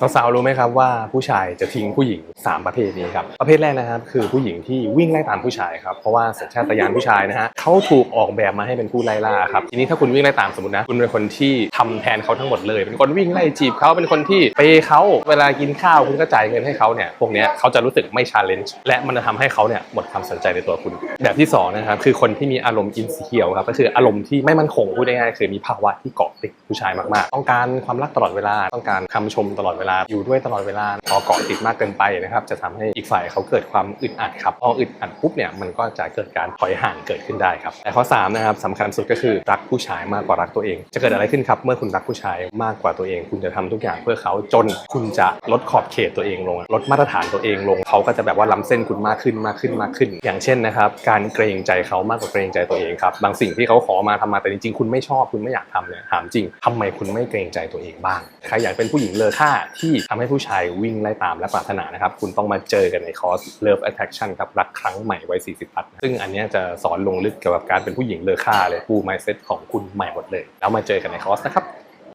สาวๆรู้ไหมครับว่าผู้ชายจะทิ้งผู้หญิง 3 ประเภทนี้ครับประเภทแรกนะครับคือผู้หญิงที่วิ่งไล่ตามผู้ชายครับเพราะว่าสัญชาตญาณผู้ชายนะฮะเขาถูกออกแบบมาให้เป็นผู้ไล่ล่าครับทีนี้ถ้าคุณวิ่งไล่ตามสมมตินะคุณเป็นคนที่ทำแทนเขาทั้งหมดเลย เป็นคนวิ่งไล่จีบเขาเป็นคนที่เปเขาเวลากินข้าวคุณก็จ่ายเงินให้เขาเนี่ยพวกเนี้ยเขาจะรู้สึกไม่ชาเลนจ์และมันจะทำให้เขาเนี่ยหมดความสนใจในตัวคุณ แบบที่สองนะครับคือคนที่มีอารมณ์อินสิเคียวครับก็คืออารมณ์ที่ไม่มั่นคงพูดง่ายๆคือมีภาวะที่เกาะติดผู้ชายมากๆ ต้องการความรักตลอดเวลาต้องการคำชมตลอดเวลาอยู่ด้วยตลอดเวลา พอเกาะติดมากเกินไปนะครับ จะทำให้อีกฝ่ายเขาเกิดความอึดอัดครับพออึดอัดปุ๊บเนี่ยมันก็จะเกิดการถอยห่างเกิดขึ้นได้ครับแต่ข้อสามนะครับสำคัญสุดก็คือรักผู้ชายมากกว่ารักตัวเอง จะเกิดอะไรขึ้นครับเมื่อคุณรักผู้ชายมากกว่าตัวเอง คุณจะทำทุกอย่างเพื่อเขาจนคุณจะลดขอบเขตตัวเองลง ลดมาตรฐานตัวเองลงเขาก็จะแบบว่าล้ำเส้นคุณมากขึ้นมากขึ้นมากขึ้น อย่างเช่นนะครับการเกรงใจเขามากกว่าเกรงใจตัวเองครับบางสิ่งที่เขาขอมาทำมาแต่จริงๆคุณไม่ชอบคุณไม่อยากทำเนี่ยถามจริงทำไมคุณไม่เกรงใจตัวเองบ้างใครอยากเป็นผู้หญิงเลอค่าที่ทำให้ผู้ชายวิ่งไล่ตามและปรารถนานะครับ คุณต้องมาเจอกันในคอร์ส Love Attraction ครับรักครั้งใหม่วัย 40 ปัด ซึ่งอันนี้จะสอนลงลึกเกี่ยวกับการเป็นผู้หญิงเลอค่าเลยปู mindset ของคุณใหม่หมดเลย แล้วมาเจอกันในคอร์สนะครับ